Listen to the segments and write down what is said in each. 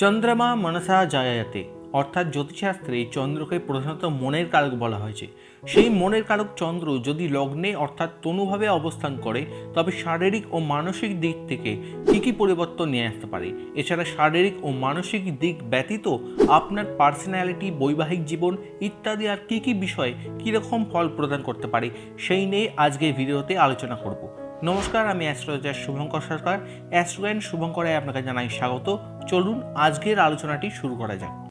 চন্দ্রমা মনসা জায়াতে, অর্থাৎ জ্যোতিষশাস্ত্রে চন্দ্রকে প্রধানত মনের কারক বলা হয়েছে। সেই মনের কারক চন্দ্র যদি লগ্নে, অর্থাৎ তনুভাবে অবস্থান করে, তবে শারীরিক ও মানসিক দিক থেকে কী কী পরিবর্তন নিয়ে আসতে পারে। এছাড়া শারীরিক ও মানসিক দিক ব্যতীত আপনার পার্সোনালিটি, বৈবাহিক জীবন ইত্যাদি আর কী কী বিষয়ে কীরকম ফল প্রদান করতে পারে, সেই নিয়ে আজকের ভিডিওতে আলোচনা করব। নমস্কার, আমি অ্যাস্ট্রোলজার শুভঙ্কর সরকার। অ্যাস্ট্রোগাইন শুভঙ্করে আপনাকে জানাই স্বাগত। চলুন আজকের আলোচনাটি শুরু করা যাক।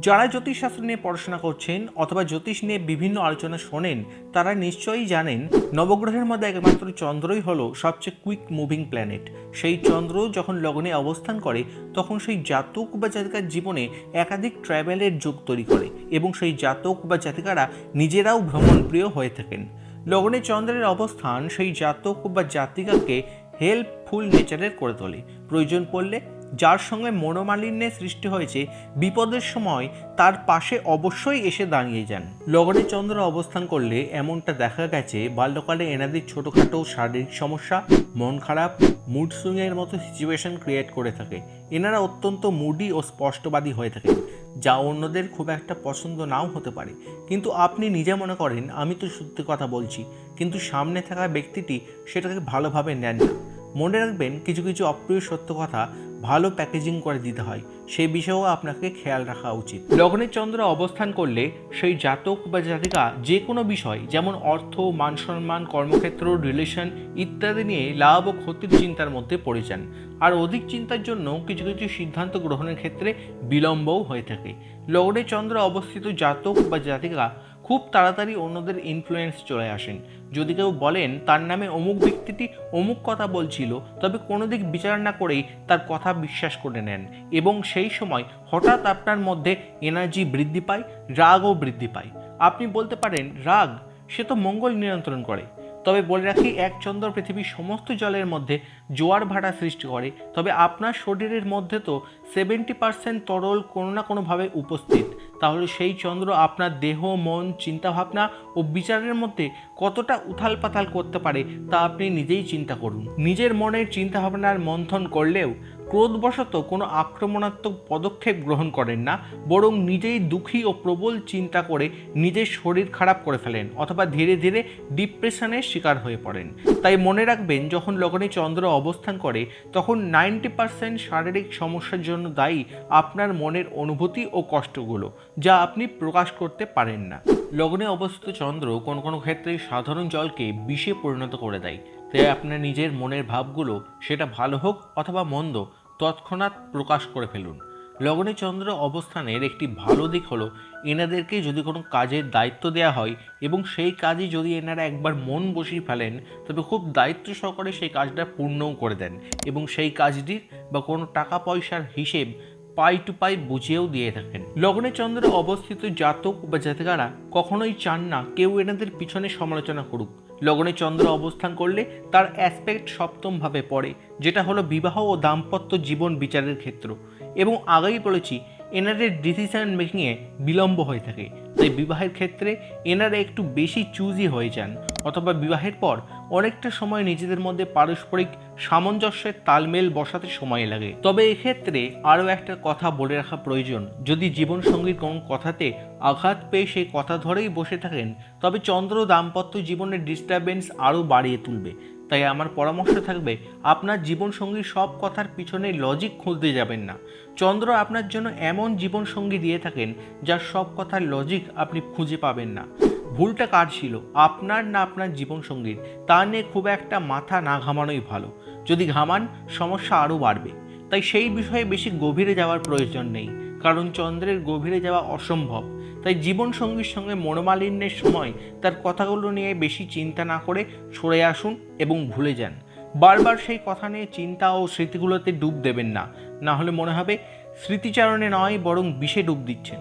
যারা জ্যোতিষশাস্ত্র নিয়ে পড়াশোনা করছেন অথবা জ্যোতিষ নিয়ে বিভিন্ন আলোচনা শোনেন, তারা নিশ্চয়ই জানেন নবগ্রহের মধ্যে একমাত্র চন্দ্রই হলো সবচেয়ে কুইক মুভিং প্ল্যানেট সেই চন্দ্র যখন লগ্নে অবস্থান করে, তখন সেই জাতক বা জাতিকার জীবনে একাধিক ট্রাভেলের যোগ তৈরি করে এবং সেই জাতক বা জাতিকারা নিজেরাও ভ্রমণপ্রিয় হয়ে থাকেন। লগ্নে চন্দ্রের অবস্থান সেই জাতক বা জাতিকাকে হেল্পফুল নেচারের করে তোলে। প্রয়োজন পড়লে যার সঙ্গে মনোমালিন্যের সৃষ্টি হয়েছে বিপদের সময়, তার পাশে অবশ্যই এসে দাঁড়িয়ে যান। লগনে চন্দ্র অবস্থান করলে এমনটা দেখা গেছে, বাল্যকালে এনাদের ছোটোখাটো শারীরিক সমস্যা, মন খারাপ মুড সুইংয়ের মতো সিচুয়েশন ক্রিয়েট করে থাকে। এনারা অত্যন্ত মুডি ও স্পষ্টবাদী হয়ে থাকেন, যা অন্যদের খুব একটা পছন্দ নাও হতে পারে। কিন্তু আপনি নিজে মনে করেন, আমি তো সত্যি কথা বলছি, কিন্তু সামনে থাকা ব্যক্তিটি সেটাকে ভালোভাবে নেন না। মনে রাখবেন, কিছু কিছু অপ্রিয় সত্য কথা ভালো প্যাকেজিং করে দিতে হয়। সেই বিষয়েও আপনাকে খেয়াল রাখা উচিত। লগ্নের চন্দ্র অবস্থান করলে সেই জাতক বা জাতিকা যে কোনো বিষয়, যেমন অর্থ, মান সম্মান, কর্মক্ষেত্র রিলেশন ইত্যাদি নিয়ে লাভ ও ক্ষতির চিন্তার মধ্যে পড়ে যান। আর অধিক চিন্তার জন্য কিছু কিছু সিদ্ধান্ত গ্রহণের ক্ষেত্রে বিলম্বও হয়ে থাকে। লগ্নে চন্দ্র অবস্থিত জাতক বা জাতিকা খুব তাড়াতাড়ি অন্যদের ইনফ্লুয়েন্স চলে আসেন। যদি কেউ বলেন, তার নামে অমুক ব্যক্তিটি অমুক কথা বলছিল, তবে কোনো দিক বিচার না করেই তার কথা বিশ্বাস করে নেন। এবং সেই সময় হঠাৎ আপনার মধ্যে এনার্জি বৃদ্ধি পায়, রাগও বৃদ্ধি পায়। আপনি বলতে পারেন, রাগ, সে তো মঙ্গল নিয়ন্ত্রণ করে। তবে বলে রাখি, এক চন্দ্র পৃথিবীর সমস্ত জলের মধ্যে জোয়ার ভাটা সৃষ্টি করে। তবে আপনার শরীরের মধ্যে তো সেভেন্টি পার্সেন্ট তরল কোনো না কোনোভাবে উপস্থিত। তাহলে সেই চন্দ্র আপনার দেহ, মন, চিন্তাভাবনা ও বিচারের মধ্যে কতটা উথাল পাতাল করতে পারে তা আপনি নিজেই চিন্তা করুন। নিজের মনের চিন্তাভাবনার মন্থন করলেও ক্রোধবশত কোনো আক্রমণাত্মক পদক্ষেপ গ্রহণ করেন না, বরং নিজেই দুঃখী ও প্রবল চিন্তা করে নিজের শরীর খারাপ করে ফেলেন অথবা ধীরে ধীরে ডিপ্রেশনের শিকার হয়ে পড়েন। তাই মনে রাখবেন, যখন লগ্নে চন্দ্র অবস্থান করে, তখন নাইনটি পার্সেন্ট শারীরিক সমস্যার জন্য দায়ী আপনার মনের অনুভূতি ও কষ্টগুলো, যা আপনি প্রকাশ করতে পারেন না। লগ্নে অবস্থিত চন্দ্র কোন কোনো ক্ষেত্রে সাধারণ জলকে বিষে পরিণত করে দেয়। তাই আপনার নিজের মনের ভাবগুলো সেটা ভালো হোক অথবা মন্দ তৎক্ষণাৎ প্রকাশ করে ফেলুন। লগ্নে চন্দ্র অবস্থানের একটি ভালো দিক হলো, এনাদেরকে যদি কোনো কাজের দায়িত্ব দেওয়া হয় এবং সেই কাজই যদি এনারা একবার মন বসিয়ে ফেলেন, তবে খুব দায়িত্ব সহকারে সেই কাজটা পূর্ণও করে দেন এবং সেই কাজটির বা কোনো টাকা পয়সার হিসেব পাই টু পাই বুঝিয়েও দিয়ে থাকেন। লগ্নে চন্দ্র অবস্থিত জাতক বা জাতিকারা কখনোই চান না কেউ এনাদের পিছনে সমালোচনা করুক। লগ্নে চন্দ্র অবস্থান করলে তার অ্যাসপেক্ট সপ্তমভাবে পড়ে, যেটা হলো বিবাহ ও দাম্পত্য জীবন বিচারের ক্ষেত্র। এবং আগেই বলেছি এনাদের ডিসিশন মেকিংয়ে বিলম্ব হয়ে থাকে। তাই বিবাহের ক্ষেত্রে এনারা একটু বেশি চুজই হয়ে যান। অথবা বিবাহের পর অনেকটা সময় নিজেদের মধ্যে পারস্পরিক সামঞ্জস্যের তালমেল বসাতে সময় লাগে। তবে এক্ষেত্রে আরও একটা কথা বলে রাখা প্রয়োজন। যদি জীবনসঙ্গীর কোনো কথাতে আঘাত পেয়ে সেই কথা ধরেই বসে থাকেন, তবে চন্দ্র দাম্পত্য জীবনের ডিস্টারবেন্স আরও বাড়িয়ে তুলবে। তাই আমার পরামর্শ থাকবে, আপনার জীবনসঙ্গীর সব কথার পিছনে লজিক খুঁজতে যাবেন না। চন্দ্র আপনার জন্য এমন জীবনসঙ্গী দিয়ে থাকেন, যার সব কথার লজিক আপনি খুঁজে পাবেন না। ভুলটা কার ছিল? আপনার না আপনার জীবনসঙ্গীর? তা নিয়ে খুব একটা মাথা না ঘামানোই ভালো। যদি ঘামান, সমস্যা আরও বাড়বে। তাই সেই বিষয়ে বেশি গভীরে যাওয়ার প্রয়োজন নেই। কারণ চন্দ্রের গভীরে যাওয়া অসম্ভব। তাই জীবনসঙ্গীর সঙ্গে মনোমালিন্যের সময় তার কথাগুলো নিয়ে বেশি চিন্তা না করে সরে আসুন এবং ভুলে যান। বারবার সেই কথা নিয়ে চিন্তা ও স্মৃতিগুলোতে ডুব দেবেন না। না হলে মনে হবে, স্মৃতিচারণে নয় বরং বিষে ডুব দিচ্ছেন।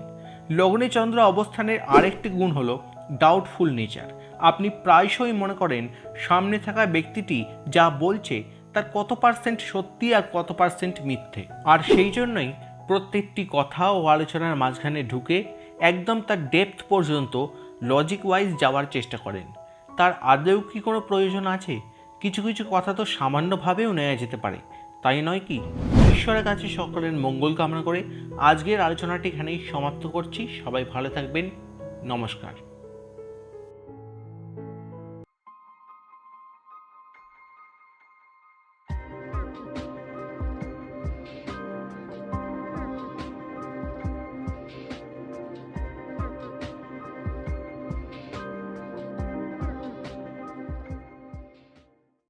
লগ্নে চন্দ্র অবস্থানের আরেকটি গুণ হলো ডাউটফুল নেচার আপনি প্রায়শই মনে করেন সামনে থাকা ব্যক্তিটি যা বলছে তার কত পার্সেন্ট সত্যি আর কত পার্সেন্ট মিথ্যে। আর সেই জন্যই প্রত্যেকটি কথা ও আলোচনার মাঝখানে ঢুকে একদম তার ডেপথ পর্যন্ত লজিক ওয়াইজ যাওয়ার চেষ্টা করেন। তার আদৌ কি কোনো প্রয়োজন আছে? কিছু কিছু কথা তো সামান্যভাবেও নেওয়া যেতে পারে। তাই নয় কি? ঈশ্বরের কাছে সকলের মঙ্গল কামনা করে আজকের আলোচনাটি এখানেই সমাপ্ত করছি। সবাই ভালো থাকবেন। নমস্কার।